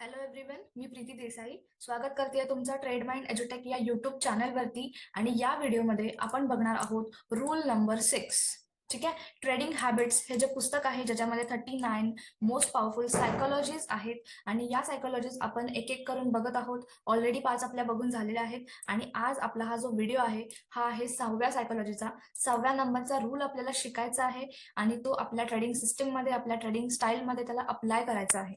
Hello everyone मी प्रीती देसाई. स्वागत करते तुमचं ट्रेड माइंड एज्युटेक या युट्यूब चॅनलवरती आणि या व्हिडिओमध्ये आपण बघणार आहोत रूल नंबर सिक्स ठीक आहे? ट्रेडिंग हॅबिट्स हे जे पुस्तक आहे ज्याच्यामध्ये thirty nine most powerful psychologies आहेत. आणि या सायकोलॉजीज आपण एक एक करून बघत आहोत. ऑलरेडी पाच आपल्या बघून झालेल्या आहेत. आणि आज आपला हा जो व्हिडिओ आहे हा आहे सहाव्या सायकोलॉजीचा सहाव्या नंबरचा रूल आपल्याला शिकायचा आहे. आणि तो आपल्या ट्रेडिंग सिस्टीममध्ये आपल्या ट्रेडिंग स्टाईलमध्ये त्याला अप्लाय करायचा आहे.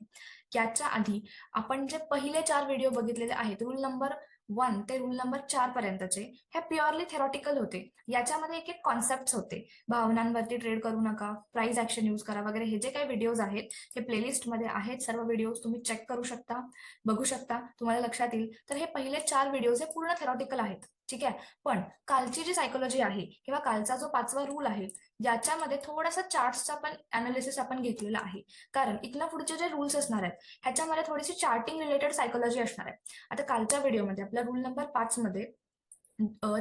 याच्या आधी आपण जे पहिले चार व्हिडिओ बघितलेले आहेत रूल नंबर वन ते रूल नंबर चार पर्यंतचे हे प्युअरली थेरॉटिकल होते. याच्यामध्ये एक एक कॉन्सेप्ट होते. भावनांवरती ट्रेड करू नका प्राइस ऍक्शन यूज करा वगैरे हे जे काही व्हिडिओज आहेत हे प्लेलिस्टमध्ये आहेत सर्व व्हिडिओज तुम्ही चेक करू शकता बघू शकता तुम्हाला लक्षात येईल. तर हे पहिले चार व्हिडिओज हे पूर्ण थेरॉटिकल आहेत. ठीक आहे? पण कालची जी सायकोलॉजी आहे किंवा कालचा जो पाचवा रूल आहे याच्यामध्ये थोडासा चार्टचा पण अनालिसिस आपण घेतलेला आहे. कारण इथनं पुढचे जे रूल्स असणार आहेत ह्याच्यामध्ये थोडीशी चार्टिंग रिलेटेड सायकोलॉजी असणार आहे. आता कालच्या व्हिडिओमध्ये आपल्या रूल नंबर पाच मध्ये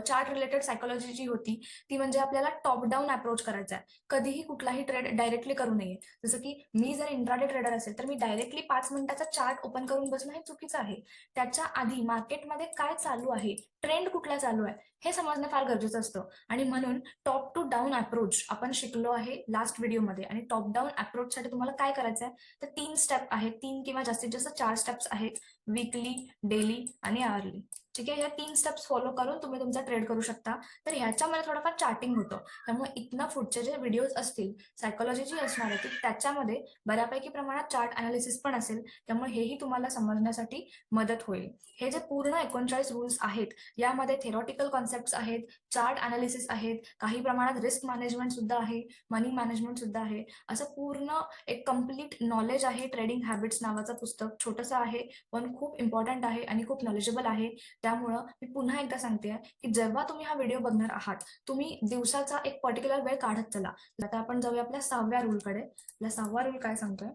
चार्ट रिलेटेड सायकोलॉजी जी होती ती म्हणजे आपल्याला टॉप डाऊन अप्रोच करायचा आहे. कधीही कुठलाही ट्रेड डायरेक्टली करू नये. जसं की मी जर इंट्राडे ट्रेडर असेल तर मी डायरेक्टली पाच मिनिटाचा चार्ट ओपन करून बसणं हे चुकीचं आहे. त्याच्या आधी मार्केटमध्ये काय चालू आहे ट्रेंड कुठला चालू आहे हे समजणं फार गरजेचं असतं. आणि म्हणून टॉप टू डाऊन अप्रोच आपण शिकलो आहे लास्ट व्हिडिओमध्ये आणि टॉप डाऊन अप्रोचसाठी तुम्हाला काय करायचं आहे तर तीन स्टेप आहेत. तीन किंवा जास्तीत जास्त चार स्टेप्स आहेत. वीकली डेली आणि आवरली ठीक आहे? या तीन स्टेप्स फॉलो करून तुम्ही तुमचा ट्रेड करू शकता. तर ह्याच्यामध्ये थोडंफार चार्टिंग होतं. त्यामुळे इथनं पुढचे जे व्हिडिओज असतील सायकोलॉजी जी असणार आहे ती त्याच्यामध्ये बऱ्यापैकी प्रमाणात चार्ट अनालिसिस पण असेल. त्यामुळे हेही तुम्हाला समजण्यासाठी मदत होईल. हे जे पूर्ण एकोणचाळीस रूल्स आहेत यामध्ये थेरॉटिकल कॉन्सेप्ट आहेत चार्ट अनालिसिस आहेत काही प्रमाणात रिस्क मॅनेजमेंट सुद्धा आहे मनी मॅनेजमेंट सुद्धा आहे. असं पूर्ण एक कंप्लीट नॉलेज आहे ट्रेडिंग हॅबिट्स नावाचं पुस्तक. छोटंसं आहे पण खूप इम्पॉर्टंट आहे आणि खूप नॉलेजेबल आहे. त्यामुळं मी पुन्हा एकदा सांगते की जेव्हा तुम्ही हा व्हिडिओ बघणार आहात तुम्ही दिवसाचा एक पर्टिक्युलर वेळ काढत चला. आता आपण जाऊया आपल्या सहाव्या रूलकडे आपला सहावा रूल काय सांगतोय?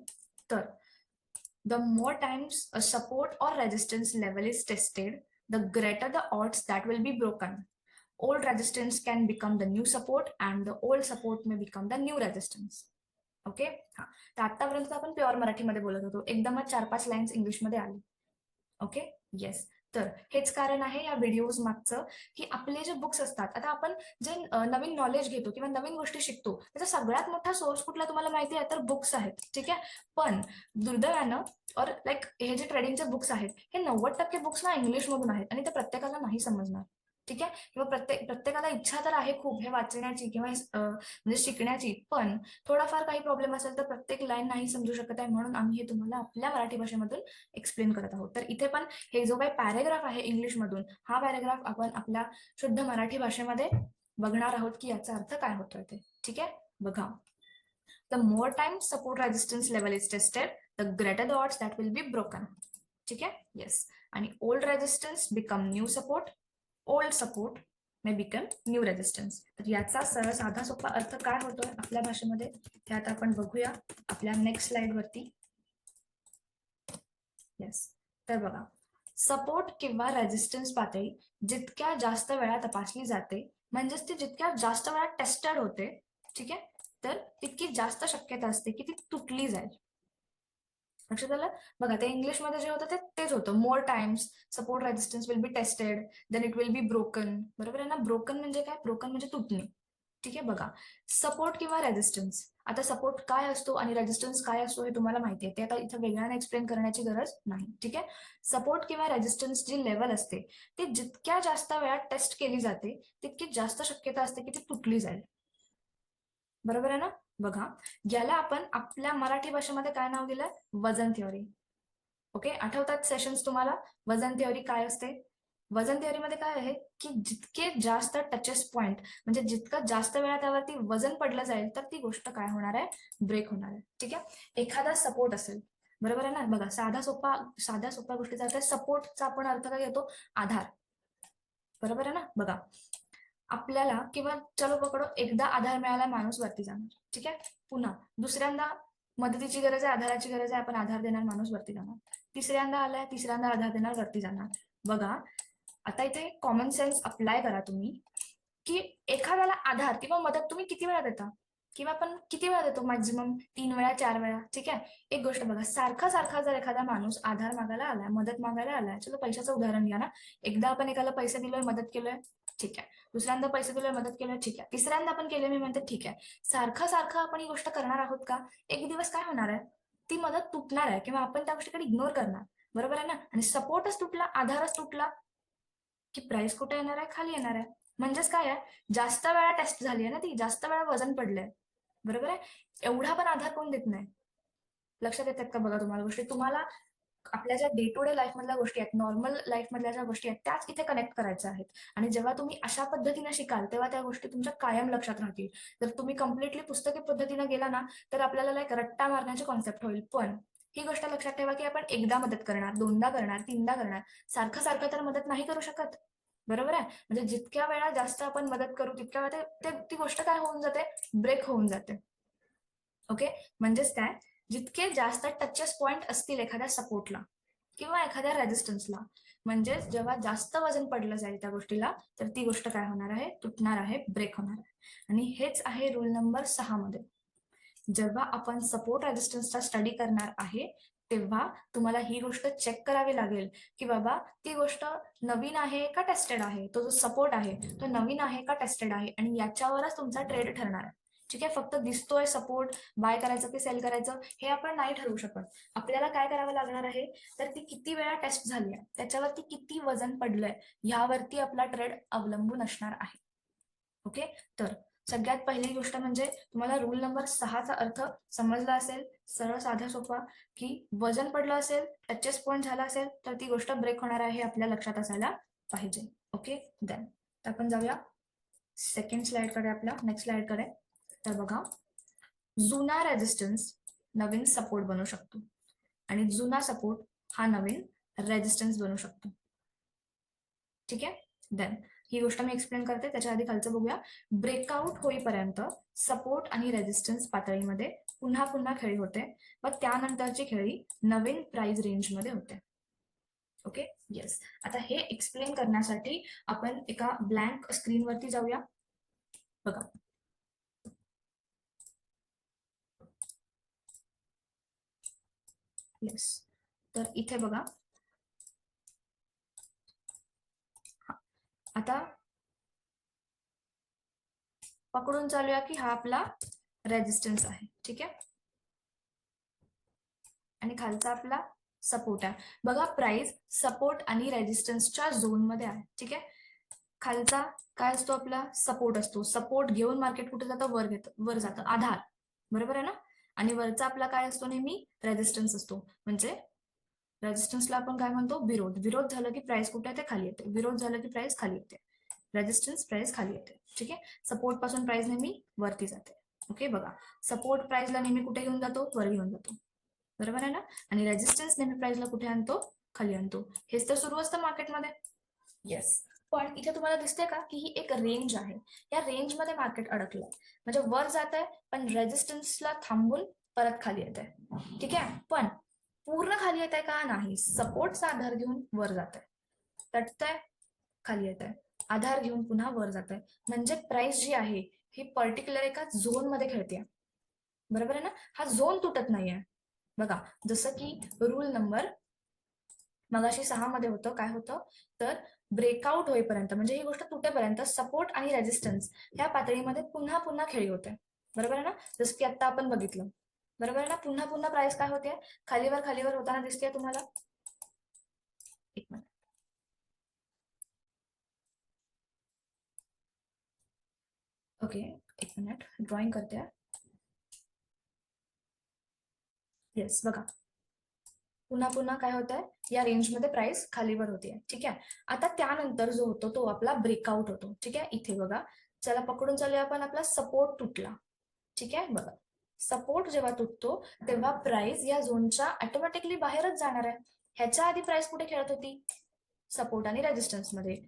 तर the more times a support or resistance level is tested the greater the odds that will be broken old resistance can become the new support and the old support may become the new resistance okay हा. तर आतापर्यंत आपण pure मराठीमध्ये बोलत होतो. एकदमच चार पाच लाईन्स इंग्लिशमध्ये आली. ओके येस तर हेच कारण आहे या व्हिडिओज मागचं की आपले जे बुक्स असतात आता आपण जे नवीन नॉलेज घेतो किंवा नवीन गोष्टी शिकतो त्याचा सगळ्यात मोठा सोर्स कुठला तुम्हाला माहिती आहे तर बुक्स आहेत. ठीक आहे? पण दुर्दैवानं और लाईक हे जे ट्रेडिंगचे बुक्स आहेत हे नव्वद टक्के बुक्स ना इंग्लिशमधून आहेत आणि ते प्रत्येकाला नाही समजणार. ठीक आहे? किंवा प्रत्येक प्रत्येकाला इच्छा तर आहे खूप हे वाचण्याची किंवा म्हणजे शिकण्याची. पण थोडाफार काही प्रॉब्लेम असेल तर प्रत्येक लाईन नाही समजू शकत आहे म्हणून आम्ही हे तुम्हाला आपल्या मराठी भाषेमधून एक्सप्लेन करत आहोत. तर इथे पण हे जो काही पॅरेग्राफ आहे इंग्लिशमधून हा पॅरेग्राफ आपण आपल्या शुद्ध मराठी भाषेमध्ये बघणार आहोत की याचा अर्थ काय होतोय ते. ठीक आहे? बघा. The more time support resistance level is tested the greater the odds that will be broken ठीक आहे? येस आणि old resistance become new support old support may become new resistance तर याचा सरळ साधा सोपा अर्थ काय होतोय आपल्या भाषेमध्ये? हे आता आपण बघूया आपल्या नेक्स्ट स्लाइड वरती. येस तर बघा सपोर्ट किंवा रेजिस्टन्स पातळी जितक्या जास्त वेळा तपासली जाते म्हणजेच ती जितक्या जास्त वेळा टेस्टेड होते ठीक आहे? तर तितकी जास्त शक्यता असते की ती तुटली जाईल. लक्षात आलं बघा ते इंग्लिशमध्ये जे होतं ते तेच होतं. More times support resistance will be tested then it will be broken बरोबर आहे ना? ब्रोकन म्हणजे काय? ब्रोकन म्हणजे तुटणे. ठीक आहे? बघा. सपोर्ट किंवा रेजिस्टन्स आता सपोर्ट काय असतो आणि रेजिस्टन्स काय असतो हे तुम्हाला माहिती आहे. ते आता इथं वेगळ्याने एक्सप्लेन करण्याची गरज नाही. ठीक आहे? सपोर्ट किंवा रेजिस्टन्स जी लेवल असते ती जितक्या जास्त वेळात टेस्ट केली जाते तितकी जास्त शक्यता असते की ती तुटली जाईल. बरोबर आहे ना? बघा याला आपण आपल्या मराठी भाषेमध्ये काय नाव दिलंय वजन थिअरी ओके आठवतात सेशन्स तुम्हाला? वजन थिअरी काय असते? वजन थिअरीमध्ये काय आहे? की जितके जास्त टचेस पॉइंट म्हणजे जितकं जास्त वेळा त्यावरती वजन पडलं जाईल तर ती गोष्ट काय होणार आहे? ब्रेक होणार आहे. ठीक आहे? एखादा सपोर्ट असेल. बरोबर आहे ना? बघा साधा सोपा साध्या सोप्या गोष्टीचा अर्थ सपोर्टचा आपण अर्थ काय घेतो? आधार. बरोबर आहे ना? बघा. आपल्याला किंवा चलो पकडो एकदा आधार मिळाला माणूस वरती जाणार. ठीक आहे? पुन्हा दुसऱ्यांदा मदतीची गरज आहे आधाराची गरज आहे आपण आधार देणार माणूस वरती जाणार. तिसऱ्यांदा आलाय तिसऱ्यांदा आधार देणार वरती जाणार. बघा आता इथे कॉमन सेन्स अप्लाय करा तुम्ही की एखाद्याला आधार किंवा मदत तुम्ही किती वेळा देता? किंवा आपण किती वेळा देतो? मॅक्झिमम तीन वेळा चार वेळा? ठीक आहे? एक गोष्ट बघा सारखा सारखा जर एखादा माणूस आधार मागायला आलाय मदत मागायला आलाय चलो पैशाचं उदाहरण घ्या ना. एकदा आपण एकाला पैसे दिलोय मदत केलोय ठीक आहे. दुसऱ्यांदा पैसे दिले मदत केलं ठीक आहे. तिसऱ्यांदा आपण केले मी म्हणते ठीक आहे. सारखं सारखं आपण ही गोष्ट करणार आहोत का? एक दिवस काय होणार आहे? ती मदत तुटणार आहे किंवा आपण त्या गोष्टीकडे इग्नोर करणार. बरोबर आहे ना? आणि सपोर्टच तुटला आधारच तुटला की प्राइस कुठे येणार आहे? खाली येणार आहे. म्हणजेच काय आहे? जास्त वेळा टेस्ट झाली आहे ना ती. जास्त वेळा वजन पडलंय. बरोबर आहे? एवढा पण आधार कोण देत नाही? लक्षात येतात का बघा तुम्हाला गोष्टी? तुम्हाला आपल्या ज्या डे टू डे लाईफ मधल्या गोष्टी आहेत नॉर्मल लाईफ मधल्या ज्या गोष्टी आहेत त्याच इथे कनेक्ट करायच्या आहेत. आणि जेव्हा तुम्ही अशा पद्धतीने शिकाल तेव्हा त्या गोष्टी तुमच्या कायम लक्षात राहतील. जर तुम्ही कम्प्लिटली पुस्तकी पद्धतीने गेला ना तर आपल्याला लाईक रट्टा मारण्याचे कॉन्सेप्ट होईल. पण ही गोष्ट लक्षात ठेवा की आपण एकदा मदत करणार दोनदा करणार तीनदा करणार. सारखं सारखं तर मदत नाही करू शकत. बरोबर आहे? म्हणजे जितक्या वेळा जास्त आपण मदत करू तितक्या वेळा ते ती गोष्ट काय होऊन जाते? ब्रेक होऊन जाते. ओके म्हणजेच काय? जितके जास्त टचेस पॉइंट असतील एखाद्या सपोर्टला किंवा एखाद्या रेजिस्टन्सला म्हणजे जेव्हा जास्त वजन पडलं जाईल त्या गोष्टीला तर ती गोष्ट काय होणार आहे? तुटणार आहे ब्रेक होणार आहे. आणि हेच आहे रूल नंबर सहा मध्ये. जेव्हा आपण सपोर्ट रेजिस्टन्सचा स्टडी करणार आहे तेव्हा तुम्हाला ही गोष्ट चेक करावी लागेल की बाबा ती गोष्ट नवीन आहे का टेस्टेड आहे? तो जो सपोर्ट आहे तो नवीन आहे का टेस्टेड आहे? आणि याच्यावरच तुमचा ट्रेड ठरणार आहे. ठीक आहे? फक्त दिसतोय सपोर्ट बाय करायचं की सेल करायचं हे आपण नाही ठरवू शकत. आपल्याला काय करावं लागणार आहे? तर ती किती वेळा टेस्ट झाली आहे? त्याच्यावरती किती वजन पडलंय? ह्यावरती आपला ट्रेड अवलंबून असणार आहे. ओके तर सगळ्यात पहिली गोष्ट म्हणजे तुम्हाला रूल नंबर सहाचा अर्थ समजला असेल सरळ साधा सोपा की वजन पडलं असेल टचेस पॉईंट झाला असेल तर ती गोष्ट ब्रेक होणार आहे हे आपल्या लक्षात असायला पाहिजे. ओके देन आपण जाऊया. सेकंड स्लाइडकडे आपल्या नेक्स्ट स्लाइडकडे तर बघा जुना रेजिस्टन्स नवीन सपोर्ट बनू शकतो. आणि जुना सपोर्ट हा नवीन रेजिस्टन्स बनू शकतो. ठीक आहे? देन ही गोष्ट मी एक्सप्लेन करते. त्याच्या आधी खालचं बघूया. ब्रेकआउट होईपर्यंत सपोर्ट आणि रेजिस्टन्स पातळीमध्ये पुन्हा पुन्हा खेळी होते व त्यानंतरची खेळी नवीन प्राइस रेंजमध्ये होते. ओके येस आता हे एक्सप्लेन करण्यासाठी आपण एका ब्लँक स्क्रीनवरती जाऊया. बघा. येस तर इथे बघा. आता पकडून चालूया की हा आपला रेजिस्टन्स आहे. ठीक आहे? आणि खालचा आपला सपोर्ट आहे. बघा प्राइस सपोर्ट आणि रेजिस्टन्सच्या झोनमध्ये आहे. ठीक आहे? खालचा काय असतो आपला? सपोर्ट असतो. सपोर्ट घेऊन मार्केट कुठे जातं? वर घेत. वर जातं. आधार. बरोबर आहे ना? आणि वरचा आपला काय असतो नेहमी? रेजिस्टन्स असतो. म्हणजे रेजिस्टन्सला आपण काय म्हणतो? विरोध. विरोध झालं की प्राइस कुठे ते खाली येते. विरोध झालं की प्राइस खाली येते. रेजिस्टन्स प्राइस खाली येते. ठीक आहे? सपोर्टपासून प्राइस नेहमी वरती जाते. ओके बघा. सपोर्ट प्राइसला नेहमी कुठे घेऊन जातो? वर घेऊन जातो. बरोबर आहे ना? आणि रेजिस्टन्स नेहमी प्राइसला कुठे आणतो? खाली आणतो. हेच तर सुरू असतं मार्केटमध्ये येस पण इथे तुम्हाला दिसते का की ही एक रेंज आहे. या रेंजमध्ये मार्केट अडकलंय. म्हणजे वर जात आहे पण रेजिस्टन्सला थांबून परत खाली येत आहे ठीक आहे? पण पूर्ण खाली येत आहे का नाही? सपोर्टचा आधार घेऊन वर जात आहे तटतंय खाली येत आहे आधार घेऊन पुन्हा वर जात आहे म्हणजे प्राइस जी आहे ही पर्टिक्युलर एका झोनमध्ये खेळते बरोबर आहे ना? हा झोन तुटत नाहीये. बघा जसं की रूल नंबर मगाशी सहा मध्ये होतं काय होतं? तर ब्रेकआउट होईपर्यंत म्हणजे ही गोष्ट तुटेपर्यंत सपोर्ट आणि रेजिस्टन्स ह्या पातळीमध्ये पुन्हा पुन्हा खेळी होते. बरोबर आहे ना? जसं की आता आपण बघितलं. बरोबर आहे ना? पुन्हा पुन्हा प्राइस काय होते? खालीवर खालीवर होताना दिसते तुम्हाला? एक मिनिट ओके एक मिनिट ड्रॉइंग करते. येस बघा. पुन्हा पुन्हा काय होत आहे या रेंजमध्ये प्राइस खालीवर होते ठीक आहे? आता त्यानंतर जो होतो तो आपला ब्रेकआउट होतो. ठीक आहे? इथे बघा. चला पकडून चालूया आपण आपला सपोर्ट तुटला. ठीक आहे? बघा. सपोर्ट जेव्हा तुटतो तेव्हा प्राइस या झोनच्या ऑटोमॅटिकली बाहेरच जाणार आहे. ह्याच्या आधी प्राइस कुठे खेळत होती? सपोर्ट आणि रेजिस्टन्समध्ये.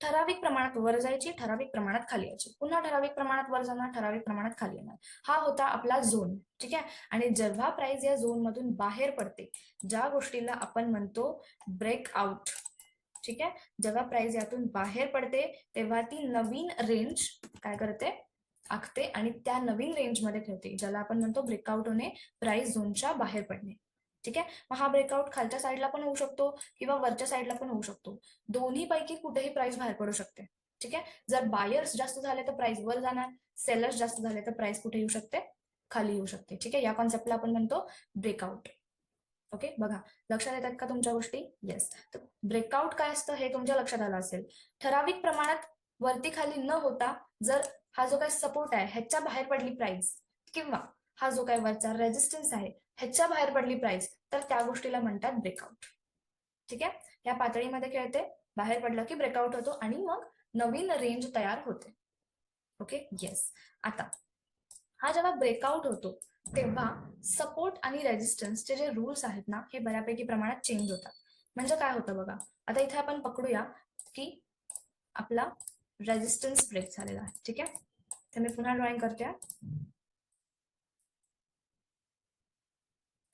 ठराविक प्रमाणात वर जायची ठराविक प्रमाणात खाली यायची. पुन्हा ठराविक प्रमाणात वर जाणार ठराविक प्रमाणात खाली येणार. हा होता आपला झोन ठीक आहे? आणि जेव्हा प्राइस या झोन मधून बाहेर पडते ज्या गोष्टीला आपण म्हणतो ब्रेक आउट ठीक आहे? जेव्हा प्राइस यातून बाहेर पडते तेव्हा ती नवीन रेंज काय करते? आखते आणि त्या नवीन रेंजमध्ये ठेवते ज्याला आपण म्हणतो ब्रेकआउट होणे प्राइस झोनच्या बाहेर पडणे. ठीक आहे? मग हा ब्रेकआउट खालच्या साईडला पण होऊ शकतो किंवा वरच्या साईडला पण होऊ शकतो. दोन्ही पैकी कुठेही प्राइस बाहेर पडू शकते. ठीक आहे? जर बायर्स जास्त झाले तर प्राइस वर जाणार. सेलर्स जास्त झाले तर प्राइस कुठे येऊ शकते? खाली येऊ शकते. ठीक आहे? या कॉन्सेप्टला आपण म्हणतो ब्रेकआउट ओके? बघा. लक्षात येतात का तुमच्या गोष्टी? येस तर ब्रेकआउट काय असतं हे तुमच्या लक्षात आलं असेल. ठराविक प्रमाणात वरती खाली न होता जर हा जो काय सपोर्ट आहे ह्याच्या बाहेर पडली प्राइस किंवा हा जो काय वरचा रेजिस्टन्स आहे ह्याच्या बाहेर पडली प्राइस तर त्या गोष्टीला म्हणतात ब्रेकआउट ठीक आहे? या पातळीमध्ये खेळते बाहेर पडलं की ब्रेकआउट होतो आणि मग नवीन रेंज तयार होते. ओके येस आता हा जेव्हा ब्रेकआउट होतो तेव्हा सपोर्ट आणि रेजिस्टन्सचे जे रूल्स आहेत ना हे बऱ्यापैकी प्रमाणात चेंज होतात. म्हणजे काय होतं बघा? आता इथे आपण पकडूया की आपला रेजिस्टन्स ब्रेक झालेला आहे. ठीक आहे? तर मी पुन्हा ड्रॉइंग करते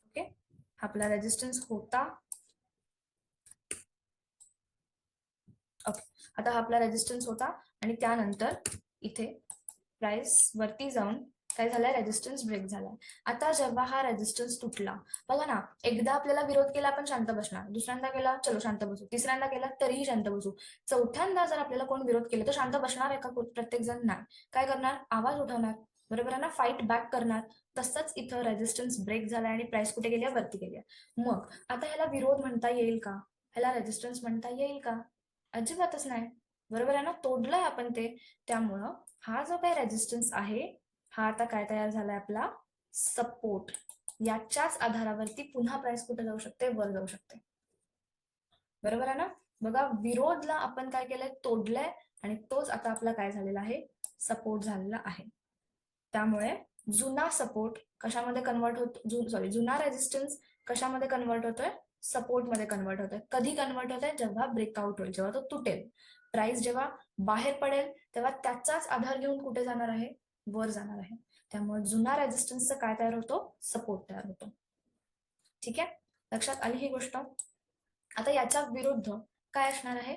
ओके आपला रेजिस्टन्स होता. ओके आता हा आपला रेजिस्टन्स होता आणि त्यानंतर इथे प्राइस वरती जाऊन काय झालाय? रेजिस्टन्स ब्रेक झालाय. आता जेव्हा हा रेजिस्टन्स तुटला बघा ना एकदा आपल्याला विरोध केला आपण शांत बसणार. दुसऱ्यांदा केला चलो शांत बसू. तिसऱ्यांदा केला तरीही शांत बसू. चौथ्यांदा जर आपल्याला कोण विरोध केला तर शांत बसणार आहे का? प्रत्येक जण नाही. काय करणार? आवाज उठवणार. बरोबर आहे ना? फाईट बॅक करणार. तसंच इथं रेजिस्टन्स ब्रेक झालाय आणि प्राइस कुठे गेल्या वरती गेल्या मग आता ह्याला विरोध म्हणता येईल का? ह्याला रेजिस्टन्स म्हणता येईल का? अजिबातच नाही. बरोबर आहे ना? तोडलंय आपण ते. त्यामुळं हा जो काही रेजिस्टन्स आहे हा आता काय तयार झालाय आपला? सपोर्ट याच्याच आधारावरती पुन्हा प्राइस कुठे जाऊ शकते? वर जाऊ शकते. बरोबर आहे ना? बघा विरोधला आपण काय केलंय? तोडलंय आणि तोच आता आपला काय झालेला आहे? सपोर्ट झालेला आहे. त्यामुळे जुना सपोर्ट कशामध्ये कन्वर्ट होतो सॉरी जुना रेजिस्टन्स कशामध्ये कन्वर्ट होतोय? सपोर्टमध्ये कन्वर्ट होतोय. कधी कन्वर्ट होतोय? जेव्हा ब्रेकआउट होईल जेव्हा तो तुटेल. प्राइस जेव्हा बाहेर पडेल तेव्हा त्याचाच आधार घेऊन कुठे जाणार आहे? वर जाणार आहे. त्यामुळे जुना रेजिस्टन्सचा काय तयार होतो? सपोर्ट तयार होतो. ठीक आहे? लक्षात आली ही गोष्ट? आता याच्या विरुद्ध काय असणार आहे?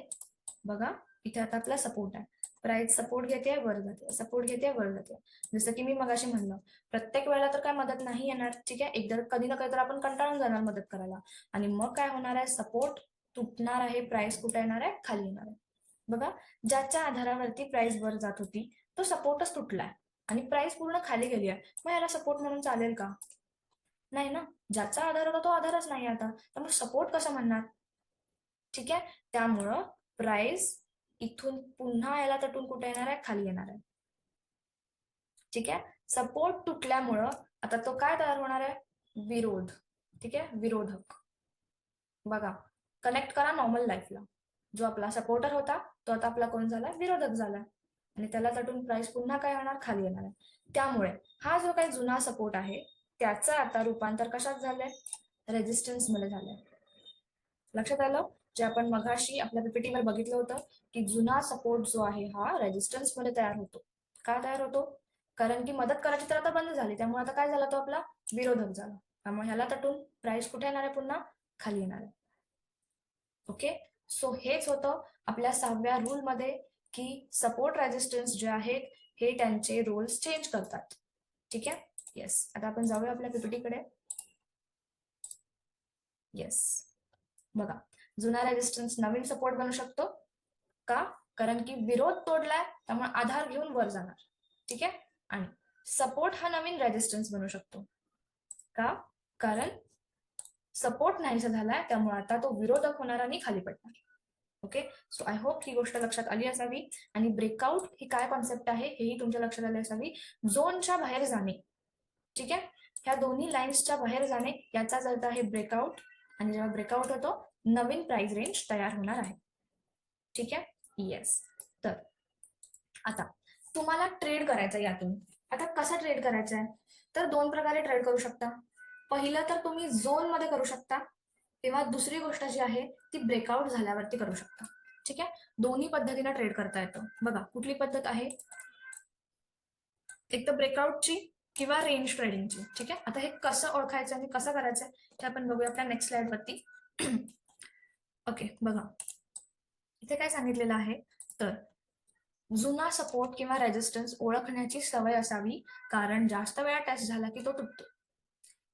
बघा इथे आता आपला सपोर्ट आहे. राईट सपोर्ट घेते वर जाते सपोर्ट घेते वर जाते जसं की मी मगाशी म्हणलं प्रत्येक वेळेला तर काय मदत नाही येणार ठीक आहे? एकदा कधी ना कधी तर आपण कंटाळून जाणार मदत करायला. आणि मग काय होणार आहे? सपोर्ट तुटणार आहे प्राइस कुठे येणार आहे? खाली येणार आहे. बघा ज्याच्या आधारावरती प्राइस वर जात होती तो सपोर्टच तुटलाय आणि प्राइस पूर्ण खाली गेली आहे. मग याला सपोर्ट म्हणून चालेल का? नाही ना. ज्याचा आधार होता तो आधारच नाही आता. तर मग सपोर्ट कसं म्हणणार? ठीक आहे? त्यामुळं प्राइस इथून पुन्हा याला तटून कुठे येणार आहे? खाली येणार आहे. ठीक आहे? सपोर्ट तुटल्यामुळं आता तो काय तयार होणार आहे? विरोध. ठीक आहे? विरोधक. बघा. कनेक्ट करा नॉर्मल लाईफला जो आपला सपोर्टर होता तो आता आपला कोण झाला? विरोधक झाला. आणि त्याला तटून प्राइस पुन्हा काय होणार? खाली येणार आहे. त्यामुळे हा जो काही जुना सपोर्ट आहे त्याचं आता रूपांतर कशात झालंय? रेजिस्टन्समध्ये झालंय. लक्षात आलं? जे आपण मघाशी आपल्या पीपीटीवर बघितलं होतं की जुना सपोर्ट जो आहे हा रेजिस्टन्समध्ये तयार होतो. का तयार होतो? कारण की मदत करायची तर आता बंद झाली. त्यामुळे आता काय झाला तो आपला? विरोधक झाला. त्यामुळे ह्याला तटून प्राइस कुठे येणार आहे? पुन्हा खाली येणार आहे. ओके सो हेच होतं आपल्या सहाव्या रूल मध्ये की सपोर्ट रेजिस्टन्स जे आहेत हे त्यांचे रोल्स चेंज करतात. ठीक आहे? येस आता आपण जाऊया आपल्या पीपीटीकडे. येस बघा. जुना रेजिस्टन्स नवीन सपोर्ट बनू शकतो. का? कारण की विरोध तोडलाय त्यामुळे आधार घेऊन वर जाणार. ठीक आहे? आणि सपोर्ट हा नवीन रेजिस्टन्स बनू शकतो. का? कारण सपोर्ट नाहीसा झालाय त्यामुळे आता तो विरोधक होणार आणि खाली पडणार. ओके सो आय होप ही गोष्ट लक्षात आली असावी. आणि ब्रेकआउट ही काय कॉन्सेप्ट आहे हेही तुमच्या लक्षात आले असावी. झोनच्या बाहेर जाणे. ठीक आहे? ह्या दोन्ही लाईन्सच्या बाहेर जाणे याचाच अर्थ आहे ब्रेकआउट आणि जेव्हा ब्रेकआउट होतो नवीन प्राइस रेंज तयार होणार आहे. ठीक आहे? येस तर आता तुम्हाला ट्रेड करायचं यातून. आता कसा ट्रेड करायचा आहे? तर दोन प्रकारे ट्रेड करू शकता. पहिलं तर तुम्ही झोनमध्ये करू शकता. किंवा दुसरी गोष्ट जी आहे ती ब्रेकआउट झाल्यावरती करू शकता. ठीक आहे? दोन्ही पद्धतीने ट्रेड करता येतं. बघा कुठली पद्धत आहे? एक तर ब्रेकआउटची किंवा रेंज ट्रेडिंगची ठीक आहे? आता हे कसं ओळखायचं आणि कसं करायचं ते आपण बघूया आपल्या नेक्स्ट स्लाइड वरती. ओके बघा. इथे काय सांगितलेलं आहे? तर जुना सपोर्ट किंवा रेजिस्टन्स ओळखण्याची सवय असावी कारण जास्त वेळा टेस्ट झाला की तो तुटतो.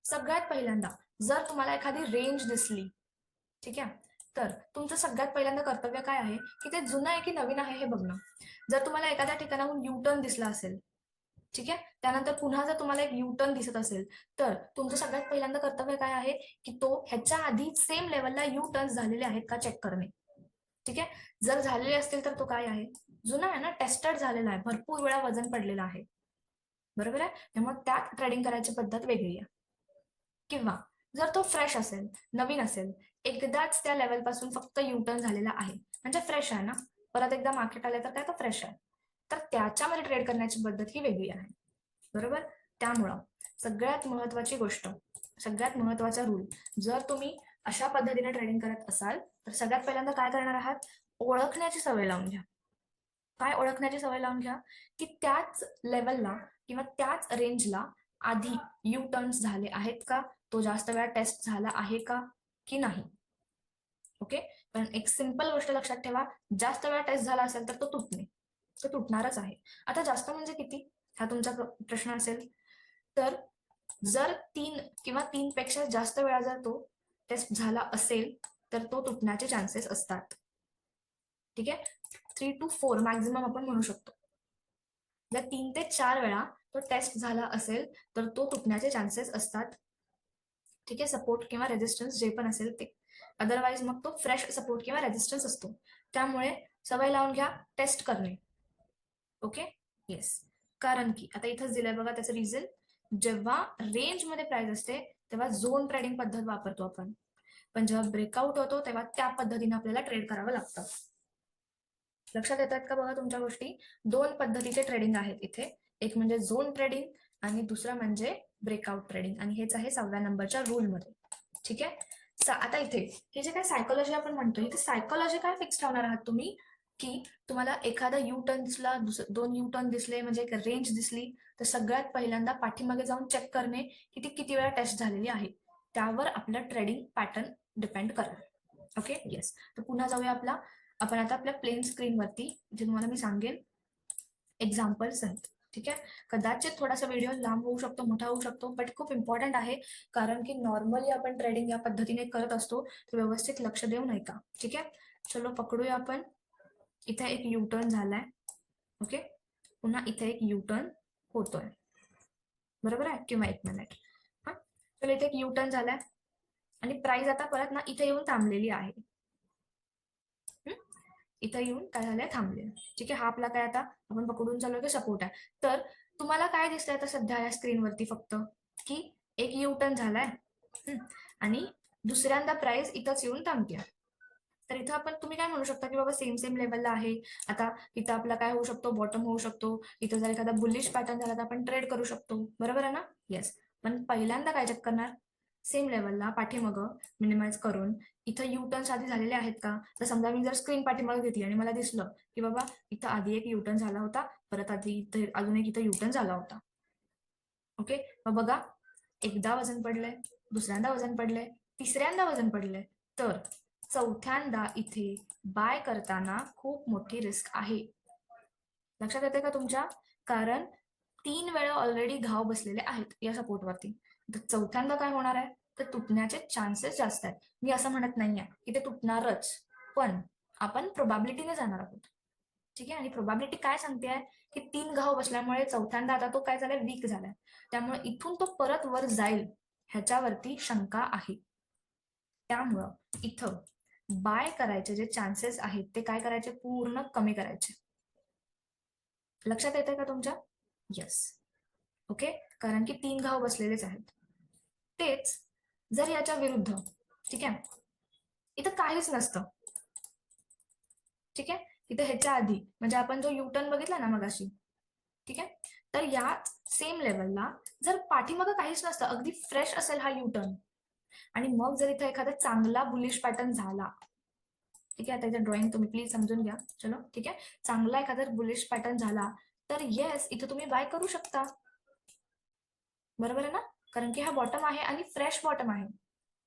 सगळ्यात पहिल्यांदा जर तुम्हाला एखादी रेंज दिसली ठीक आहे? तर तुमचं सगळ्यात पहिल्यांदा कर्तव्य काय आहे? की ते जुनं आहे की नवीन आहे हे बघणं. जर तुम्हाला एखाद्या ठिकाणाहून यू टर्न दिसला असेल ठीक आहे? त्यानंतर पुन्हा जर तुम्हाला एक यू टर्न दिसत असेल तर तुमचं सगळ्यात पहिल्यांदा कर्तव्य काय आहे? की तो ह्याच्या आधी सेम लेवलला यू टर्न्स झालेले आहेत का चेक करणे. ठीक आहे? जर झालेले असतील तर तो काय आहे? जुना आहे ना? टेस्टेड झालेला आहे. भरपूर वेळा वजन पडलेलं आहे. बरोबर आहे? त्यामुळे त्यात ट्रेडिंग करायची पद्धत वेगळी आहे. किंवा जर तो फ्रेश असेल नवीन असेल एकदाच त्या लेवलपासून फक्त युटर्न झालेला आहे. म्हणजे फ्रेश आहे ना? परत एकदा मार्केट आले तर काय? तो फ्रेश आहे. तर त्याच्यामध्ये ट्रेड करण्याची पद्धत ही वेगळी आहे. बरोबर? त्यामुळं सगळ्यात महत्वाची गोष्ट सगळ्यात महत्त्वाचा रूल जर तुम्ही अशा पद्धतीने ट्रेडिंग करत असाल तर सगळ्यात पहिल्यांदा काय करणार आहात? ओळखण्याची सवय लावून घ्या. काय ओळखण्याची सवय लावून घ्या? की त्याच लेवलला किंवा त्याच रेंजला आधी यू टर्न्स झाले आहेत का? तो जास्त वेळा टेस्ट झाला आहे का? की नाही? ओके पण एक सिंपल गोष्ट लक्षात ठेवा जास्त वेळा टेस्ट झाला असेल तर तो तुटणे. तो तुटणारच आहे. आता जास्त म्हणजे किती? हा तुमचा प्रश्न असेल. तर जर तीन किंवा तीन पेक्षा जास्त वेळा जर तो टेस्ट झाला असेल तर तो तुटण्याचे चान्सेस असतात. ठीक आहे? थ्री टू फोर मॅक्झिमम आपण म्हणू शकतो. जर तीन ते चार वेळा तो टेस्ट झाला असेल तर तो तुटण्याचे चान्सेस असतात. ठीक आहे? सपोर्ट किंवा रेजिस्टन्स जे पण असेल ते. अदरवाईज मग तो फ्रेश सपोर्ट किंवा रेजिस्टन्स असतो. त्यामुळे सवय लावून घ्या टेस्ट करणे. ओके येस कारण की आता इथंच दिलंय बघा त्याचं रिझन जेव्हा रेंजमध्ये प्राइस असते तेव्हा झोन ट्रेडिंग पद्धत वापरतो आपण. पण जेव्हा ब्रेकआउट होतो तेव्हा त्या पद्धतीने आपल्याला ट्रेड करावं लागतं. लक्षात येतात का बघा तुमच्या गोष्टी? दोन पद्धतीचे ट्रेडिंग आहेत इथे. एक म्हणजे झोन ट्रेडिंग आणि दुसरं म्हणजे ब्रेकआउट ट्रेडिंग आणि हेच आहे सहाव्या नंबरच्या रूलमध्ये ठीक आहे? आता इथे हे जे काय सायकोलॉजी आपण म्हणतो इथे सायकोलॉजी काय फिक्स ठेवणार आहात तुम्ही? की तुम्हाला एखादा यू टर्न्सला दोन यू टर्न दिसले म्हणजे एक रेंज दिसली तर सगळ्यात पहिल्यांदा पाठीमागे जाऊन चेक करणे की ती किती वेळा टेस्ट झालेली आहे. त्यावर आपलं ट्रेडिंग पॅटर्न डिपेंड करणार. ओके येस तर पुन्हा जाऊया आपला आपण आता आपल्या प्लेन स्क्रीनवरती जे तुम्हाला मी सांगेन एक्झाम्पल्स आहेत ठीक आहे? कदाचित थोडासा व्हिडिओ लांब होऊ शकतो मोठा होऊ शकतो बट खूप इम्पॉर्टंट आहे कारण की नॉर्मली आपण ट्रेडिंग या पद्धतीने करत असतो तर व्यवस्थित लक्ष देऊ नये का ठीक आहे? चलो पकडूया आपण. इथे एक युटर्न झालाय. ओके पुन्हा इथे एक युटर्न होतोय. बरोबर आहे? किंवा एक मिनिट हा चलो इथे एक युटर्न झालाय. आणि प्राइस आता परत ना इथे येऊन थांबलेली आहे. इथं येऊन काय झालंय? थांबले ठीक आहे? हा आपला काय आता? आपण पकडून चालू की सपोर्ट आहे. तर तुम्हाला काय दिसतंय आता सध्या या स्क्रीनवरती फक्त? की एक यू टर्न झालाय आणि दुसऱ्यांदा प्राइस इथंच येऊन थांबते तर इथं आपण तुम्ही काय म्हणू शकता की बाबा सेम सेम लेवलला आहे. आता इथं आपला काय होऊ शकतो? बॉटम होऊ शकतो. इथं जर एखादा बुलिश पॅटर्न झाला तर आपण ट्रेड करू शकतो. बरोबर आहे ना? येस पण पहिल्यांदा काय चेक करणार? सेम लेवलला पाठीमाग मिनिमाइज करून. इथं युटर्न्स आधी झालेले आहेत का? तर समजा मी जर स्क्रीन पाठीमाग घेतली आणि मला दिसलं की बाबा इथं आधी एक युटर्न झाला होता परत आधी इथं अजून एक इथं यू टर्न झाला होता. ओके मग बघा. एकदा वजन पडलंय दुसऱ्यांदा वजन पडलंय तिसऱ्यांदा वजन पडलंय. तर चौथ्यांदा इथे बाय करताना खूप मोठी रिस्क आहे. लक्षात येते का तुमच्या? कारण तीन वेळा ऑलरेडी घाव बसलेले आहेत या सपोर्टवरती तर चौथ्यांदा काय होणार आहे? तर तुटण्याचे चान्सेस जास्त आहेत. मी असं म्हणत नाहीये की ते तुटणारच. पण आपण प्रोबॅबिलिटीने जाणार आहोत. ठीक आहे? आणि प्रोबॅबिलिटी काय सांगते आहे? की तीन घाव बसल्यामुळे चौथ्यांदा आता तो काय झालाय? वीक झालाय. त्यामुळे इथून तो परत वर जाईल. ह्याच्यावरती शंका आहे. त्यामुळं इथं बाय करायचे जे चान्सेस आहेत ते काय करायचे? पूर्ण कमी करायचे. लक्षात येते का तुमच्या? येस ओके कारण की तीन घाव बसलेलेच आहेत. तेच जर याच्या विरुद्ध ठीक आहे? इथं काहीच नसतं. ठीक आहे? इथं ह्याच्या आधी म्हणजे आपण जो युटर्न बघितला ना मगाशी ठीक आहे? तर या सेम लेवलला जर पाठीमागं काहीच नसतं अगदी फ्रेश असेल हा युटर्न आणि मग जर इथं एखादा चांगला बुलिश पॅटर्न झाला ठीक आहे? त्याचं ड्रॉइंग तुम्ही प्लीज समजून घ्या. चलो ठीक आहे? चांगला एखादा बुलिश पॅटर्न झाला तर येस इथं तुम्ही बाय करू शकता. बरोबर आहे ना? कारण की हा बॉटम आहे आणि फ्रेश बॉटम आहे.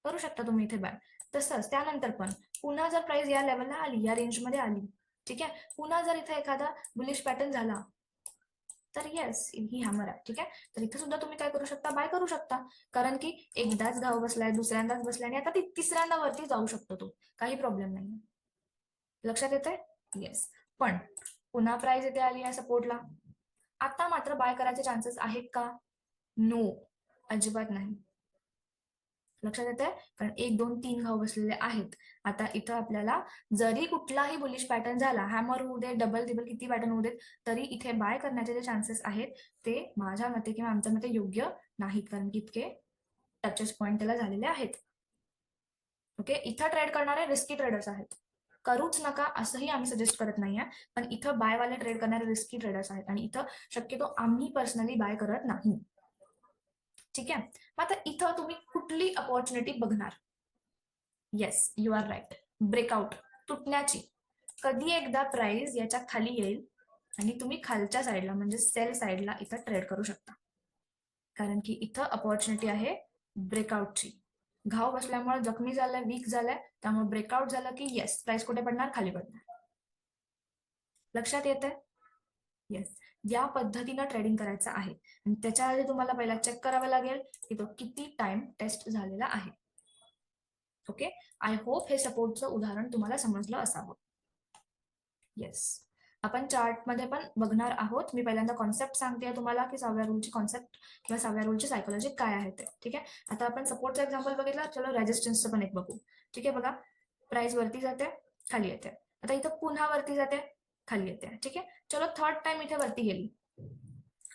करू शकता तुम्ही इथे बाय तसंच त्यानंतर पण पुन्हा जर प्राइस या लेवलला आली या रेंजमध्ये आली ठीक आहे? पुन्हा जर इथे एखादा बुलिश पॅटर्न झाला तर येस ही हॅमर आहे ठीक आहे? तर इथे सुद्धा तुम्ही काय करू शकता? बाय करू शकता. कारण की एकदाच घाव बसलाय दुसऱ्यांदाच बसलाय आणि आता ती तिसऱ्यांदा वरती जाऊ शकतो तो. काही प्रॉब्लेम नाही लक्षात येते येस पण पुन्हा प्राइस इथे आली आहे सपोर्टला आता मात्र बाय करायचे चान्सेस आहेत का? नो अजिबात नाही. लक्षात येते कारण एक दोन तीन घाव बसलेले आहेत. आता इथं आपल्याला जरी कुठलाही बुलिश पॅटर्न झाला हॅमर होऊ दे डबल डिबल किती पॅटर्न होऊ देत तरी इथे बाय करण्याचे जे चान्सेस आहेत ते माझ्या मते किंवा आमच्या मते योग्य नाहीत. कारण की इतके टचेस पॉईंट त्याला झालेले आहेत. ओके इथं ट्रेड करणारे रिस्की ट्रेडर्स आहेत. करूच नका असंही आम्ही सजेस्ट करत नाहीये. पण इथं बायवाले ट्रेड करणारे रिस्की ट्रेडर्स आहेत. आणि इथं शक्यतो आम्ही पर्सनली बाय करत नाही. ठीक आहे? मग आता इथं तुम्ही कुठली अपॉर्च्युनिटी बघणार? Yes you are right breakout तुटण्याची. कधी एकदा प्राइस याच्या खाली येईल आणि तुम्ही खालच्या साईडला म्हणजे सेल साईडला इथं ट्रेड करू शकता. कारण की इथं अपॉर्च्युनिटी आहे ब्रेकआउटची घाव बसल्यामुळे जखमी झालाय वीक झालाय त्यामुळे ब्रेकआउट झालं की येस प्राइस कुठे पडणार? खाली पडणार. लक्षात येत आहे येस या पद्धतीनं ट्रेडिंग करायचं आहे. आणि त्याच्या आधी तुम्हाला पहिला चेक करावं लागेल की तो किती टाइम टेस्ट झालेला आहे. ओके आय होप हे सपोर्टचं उदाहरण तुम्हाला समजलं असावं. येस आपण चार्टमध्ये पण बघणार आहोत. मी पहिल्यांदा कॉन्सेप्ट सांगते तुम्हाला की सहाव्या रूलची कॉन्सेप्ट किंवा सहाव्या रूलची सायकोलॉजी काय आहे ते. ठीक आहे? आता आपण सपोर्टचं एक्झाम्पल बघितलं चलो रेजिस्टन्सचं पण एक बघू. ठीक आहे? बघा. प्राइस वरती जाते खाली येते. आता इथं पुन्हा वरती जाते. खाली येते. ठीक आहे? चलो थर्ड टाइम इथे वरती गेली.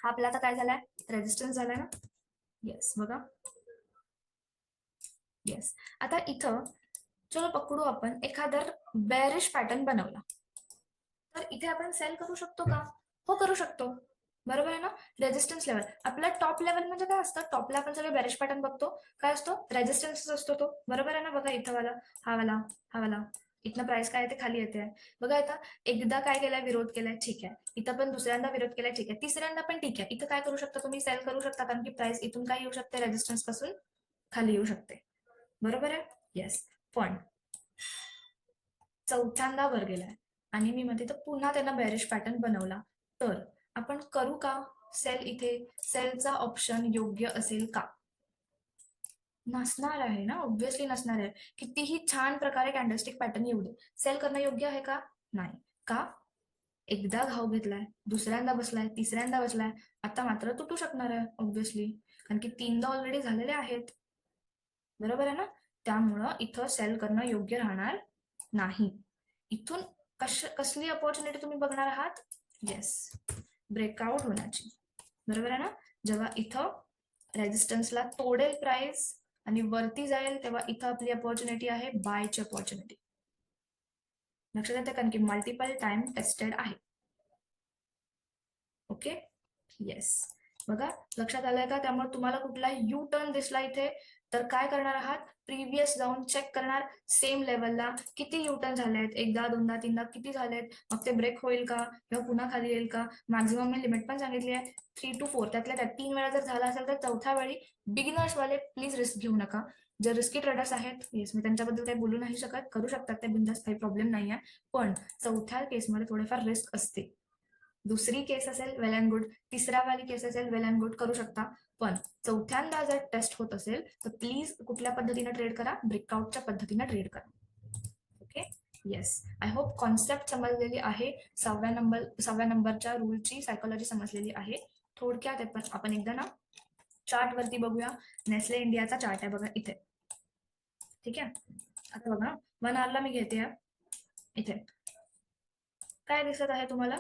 हा आपला आता काय झालाय? रेजिस्टन्स झालाय ना? येस बघा. येस आता इथं चलो पकडू आपण एखादा बेरिश पॅटर्न बनवला. तर इथे आपण सेल करू शकतो का? हो करू शकतो. बरोबर आहे ना? रेजिस्टन्स लेवल आपला टॉप लेवल म्हणजे काय असतं? टॉपला आपण सगळे बॅरिश पॅटर्न बघतो. काय असतो? रेजिस्टन्स असतो तो. बरोबर आहे ना? बघा इथं वाला हा वाला हा वाला. इथनं प्राइस काय येते खाली येते बघा आता एकदा काय केलाय विरोध केलाय ठीक आहे. इथं पण दुसऱ्यांदा विरोध केलाय ठीक आहे. तिसऱ्यांदा पण ठीक आहे. इथं काय करू शकता तुम्ही? सेल करू शकता कारण की प्राइस इथून काय येऊ शकते? रेजिस्टन्सपासून खाली येऊ शकते. बरोबर आहे? येस पण चौथ्यांदा वर गेलाय. आणि मी म्हणते तर पुन्हा त्यांना बॅरिश पॅटर्न बनवला. तर आपण करू का? सेल इथे. सेलचा ऑप्शन योग्य असेल का? नसणार आहे ना? ऑब्व्हियसली नसणार आहे. कितीही छान प्रकारे कॅन्डलस्टिक पॅटर्न येऊ दे. सेल करणं योग्य आहे का? नाही. का? एकदा घाव घेतलाय दुसऱ्यांदा बसलाय तिसऱ्यांदा बसलाय आता मात्र तुटू शकणार आहे ऑब्व्हियसली कारण की तीनदा ऑलरेडी झालेले आहेत. बरोबर आहे ना? त्यामुळं इथं सेल करणं योग्य राहणार नाही. इथून कश कसली अपॉर्च्युनिटी तुम्ही बघणार आहात? येस ब्रेकआउट होण्याची. बरोबर आहे ना? जेव्हा इथं रेजिस्टन्सला तोडेल प्राइस आणि वरती जाईल तेव्हा इथं आपली अपॉर्च्युनिटी आहे बायची अपॉर्च्युनिटी लक्षात येते कारण की मल्टिपल टाइम टेस्टेड आहे. ओके येस बघा लक्षात आलंय का? त्यामुळे तुम्हाला कुठला यू टर्न दिसला इथे तर काय करणार आहात? प्रिव्हियस जाऊन चेक करणार. सेम लेवलला किती युटर्न झाले आहेत एकदा दोनदा तीनदा किती झाले आहेत मग ते ब्रेक होईल का? किंवा पुन्हा खाली येईल का? मॅक्झिमम मी लिमिट पण सांगितली आहे. थ्री टू फोर त्यातल्या त्यात तीन वेळा जर झाला असेल तर चौथ्या वेळी बिगिनर्स वाले प्लीज रिस्क घेऊ नका. जे रिस्की ट्रेडर्स आहेत येस मी त्यांच्याबद्दल काही बोलू नाही शकत. करू शकतात ते बिंदास काही प्रॉब्लेम नाही आहे पण चौथ्या केसमध्ये थोडेफार रिस्क असते दुसरी केस असेल वेल अँड गुड तिसरा वाली केस असेल वेल अँड गुड करू शकता. पण चौथ्यांदा जर टेस्ट होत असेल तर प्लीज कुठल्या पद्धतीने ट्रेड करा? ब्रेकआउटच्या पद्धतीने ट्रेड करा. Okay yes I hope concept समजलेली आहे. सहाव्या नंबर सहाव्या नंबरच्या रूलची सायकोलॉजी समजलेली आहे. थोडक्यात आपण आपण एकदा ना चार्ट वरती बघूया. नेस्ले इंडियाचा चार्ट आहे बघा इथे. ठीक आहे? आता बघा. वन आरला मी घेते इथे. काय दिसत आहे तुम्हाला?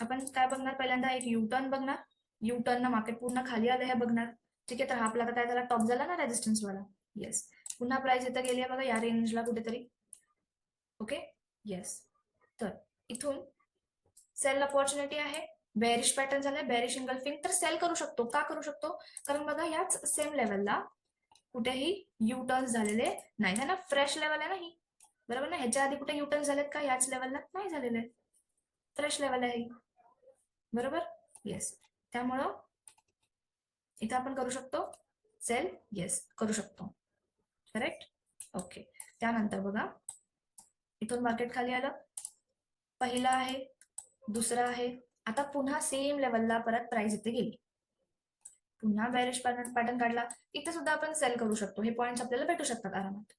आपण काय बघणार? पहिल्यांदा एक युटर्न बघणार. युटर्न ना मार्केट पूर्ण खाली आलं हे बघणार. ठीक आहे तर हा आपला आता काय झाला? टॉप झाला ना रेजिस्टन्स वाला? येस पुन्हा प्राइस इथं गेली आहे बघा या रेंजला कुठेतरी. ओके येस तर इथून सेल अपॉर्च्युनिटी आहे. बेरिश पॅटर्न झालाय. बेरिश इंगल्फिंग तर सेल करू शकतो. का करू शकतो? कारण बघा याच सेम लेवलला कुठेही यू टर्न्स झालेले नाही. ना फ्रेश लेवल आहे ना ही. बरोबर ना? ह्याच्या आधी कुठे यू टर्न झालेत का? याच लेवलला नाही झालेले. फ्रेश लेवल आहे बरोबर? येस त्यामुळं इथं आपण करू शकतो सेल येस करू शकतो. करेक्ट ओके त्यानंतर बघा इथून मार्केट खाली आलं. पहिला आहे दुसरा आहे. आता पुन्हा सेम लेवलला परत प्राइस इथे गेली. पुन्हा बॅरिश पॅटर्न काढला. इथे सुद्धा आपण सेल करू शकतो. हे पॉईंट्स आपल्याला भेटू शकतात आरामात.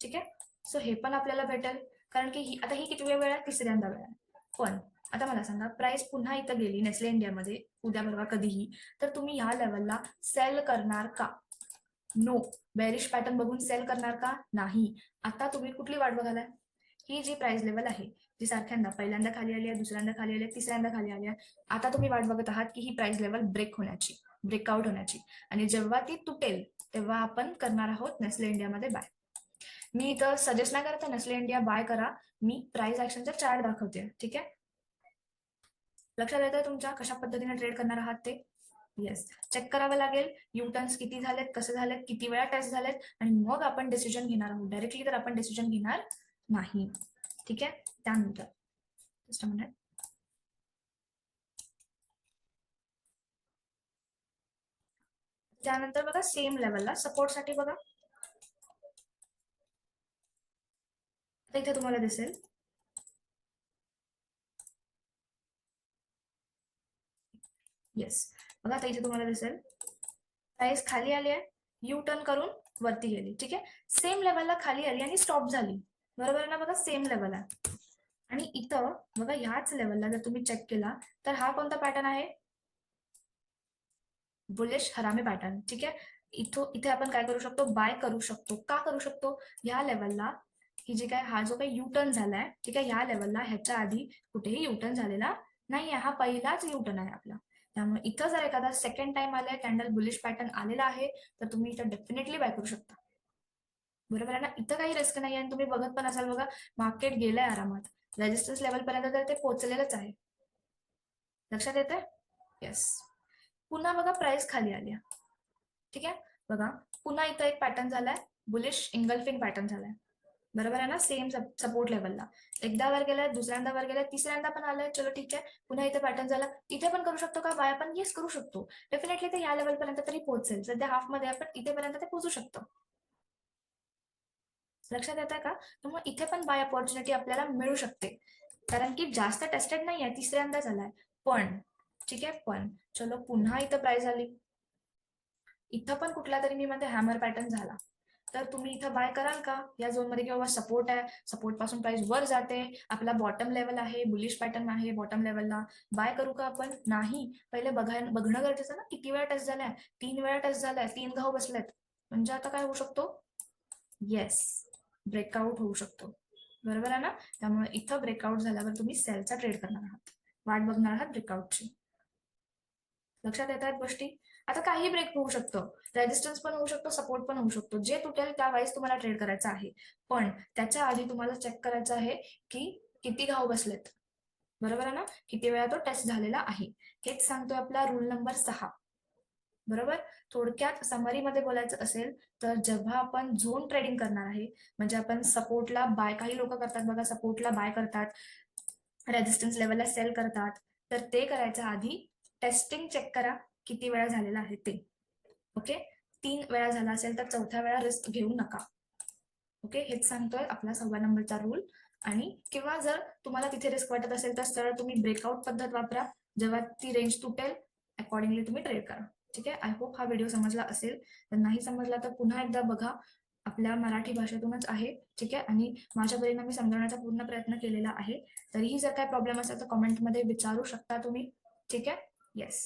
ठीक आहे? सो हे पण आपल्याला भेटेल. कारण की ही आता ही किती वेळ आहे? तिसऱ्यांदा वेळ आहे. पण आता मला सांगा प्राइस पुन्हा इथं गेली नेस्ले इंडियामध्ये उद्या परवा कधीही तर तुम्ही या लेवलला सेल करणार का? नो बेरिश पॅटर्न बघून सेल करणार का? नाही. आता तुम्ही कुठली वाट बघालाय? ही जी प्राइस लेवल आहे जी सारख्यांदा पहिल्यांदा खाली आली आहे दुसऱ्यांदा खाली आली आहे तिसऱ्यांदा खाली आली आहे आता तुम्ही वाट बघत आहात की ही प्राइस लेवल ब्रेक होण्याची ब्रेकआउट होण्याची. आणि जेव्हा ती तुटेल तेव्हा आपण करणार आहोत नेस्ले इंडियामध्ये बाय मी इथं सजेस्ट नाही करत नेस्ले इंडिया बाय करा. मी प्राइस ऍक्शनचा चार्ट दाखवते. ठीक आहे? लक्षात येतं तुमच्या? कशा पद्धतीने ट्रेड करणार आहात ते? येस चेक करावं लागेल. युटर्न्स किती झालेत कसे झालेत किती वेळा टेस्ट झालेत आणि मग आपण डिसिजन घेणार आहोत. डायरेक्टली तर आपण डिसिजन घेणार नाही. ठीक आहे? त्यानंतर. जस्ट मिनिट त्यानंतर बघा सेम लेवलला सपोर्टसाठी बघा. इथे तुम्हाला दिसेल. येस बघा आता इथे तुम्हाला दिसेल. प्राइस खाली आली आहे. यू टर्न करून वरती गेली. ठीक आहे? सेम लेवलला खाली आली आणि स्टॉप झाली. बरोबर आहे ना बघा? सेम लेवल आहे. आणि इथं बघा ह्याच लेवलला जर तुम्ही चेक केला तर हा कोणता पॅटर्न आहे? बुलिश हरामी पॅटर्न ठीक आहे? इथं इथे आपण काय करू शकतो? बाय करू शकतो. का करू शकतो? ह्या लेवलला ही जी काय हा जो काही युटर्न झालाय ठीक आहे? ह्या लेवलला ह्याच्या आधी कुठेही युटर्न झालेला नाही हा पहिलाच युटर्न आहे आपला. त्यामुळे इथं जर एखादा सेकंड टाइम आलाय कॅन्डल बुलिश पॅटर्न आलेला आहे तर तुम्ही इथं डेफिनेटली बाय करू शकता. बरोबर आहे ना? इथं काही रिस्क नाही आणि तुम्ही बघत पण असाल बघा मार्केट गेलंय आरामात. रेजिस्टन्स लेवल पर्यंत तर ते पोहोचलेलंच आहे. लक्षात येते येस पुन्हा बघा प्राइस खाली आली ठीक आहे? बघा पुन्हा इथं एक पॅटर्न झालाय बुलिश इंगल्फिंग पॅटर्न झालाय. बरोबर आहे ना? सेम सपोर्ट लेवलला एकदा वर गेलाय दुसऱ्यांदा वर गेलाय तिसऱ्यांदा पण आलाय चलो ठीक आहे. पुन्हा इथे पॅटर्न झाला. इथे पण करू शकतो का? बाय आपण येस करू शकतो. डेफिनेटली ते या लेवल पर्यंत तरी पोहोचेल. सध्या हाफमध्ये आपण इथेपर्यंत ते पोहोचू शकतो. लक्षात येत आहे का? त्यामुळे इथे पण बाय ऑपॉर्च्युनिटी आपल्याला मिळू शकते. कारण की जास्त टेस्टेड नाही आहे तिसऱ्यांदा झालाय. पण ठीक आहे? पण चलो पुन्हा इथं प्राइस आली इथं पण कुठला तरी मी मध्ये हॅमर पॅटर्न झाला. तर तुम्ही इथं बाय कराल का? या झोनमध्ये किंवा सपोर्ट आहे सपोर्टपासून प्राइस वर जाते. आपला बॉटम लेवल आहे बुलिश पॅटर्न आहे बॉटम लेवलला बाय करू का आपण? नाही. पहिले बघाय बघणं गरजेचं ना किती वेळा टच झालाय? तीन वेळा टच झालाय तीन घाव बसलेत. म्हणजे आता काय होऊ शकतो? येस ब्रेकआउट होऊ शकतो. बरोबर आहे ना? त्यामुळे इथं ब्रेकआउट झाल्यावर तुम्ही सेलचा ट्रेड करणार आहात. वाट बघणार आहात ब्रेकआउटची लक्षात येत आहेत गोष्टी? आता काही ब्रेक होऊ शकतं. रेजिस्टन्स पण होऊ शकतो सपोर्ट पण होऊ शकतो. जे तुटेल त्यावेळेस तुम्हाला ट्रेड करायचं आहे. पण त्याच्या आधी तुम्हाला चेक करायचं आहे की किती घाव बसलेत. बरोबर आहे ना? किती वेळा तो टेस्ट झालेला आहे. हेच सांगतोय आपला रूल नंबर सहा. बरोबर? थोडक्यात समरीमध्ये बोलायचं असेल तर जेव्हा आपण झोन ट्रेडिंग करणार आहे म्हणजे आपण सपोर्टला बाय काही लोक करतात बघा सपोर्टला बाय करतात रेजिस्टन्स लेवलला सेल करतात तर ते करायच्या आधी टेस्टिंग चेक करा. किती वेळा झालेला आहे ते. ओके तीन वेळा झाला असेल तर चौथ्या वेळा रिस्क घेऊ नका. ओके हेच सांगतोय आपला सव्वा नंबरचा रूल आणि किंवा जर तुम्हाला तिथे रिस्क वाटत असेल तर सरळ तुम्ही ब्रेकआउट पद्धत वापरा. जेव्हा ती रेंज तुटेल अकॉर्डिंगली तुम्ही ट्रेड करा. ठीक आहे? आय होप हा व्हिडिओ समजला असेल. तर नाही समजला तर पुन्हा एकदा बघा. आपल्या मराठी भाषेतूनच आहे. ठीक आहे? आणि माझ्या परीने मी समजवण्याचा पूर्ण प्रयत्न केलेला आहे. तरीही जर काय प्रॉब्लेम असेल तर कॉमेंटमध्ये विचारू शकता तुम्ही. ठीक आहे? येस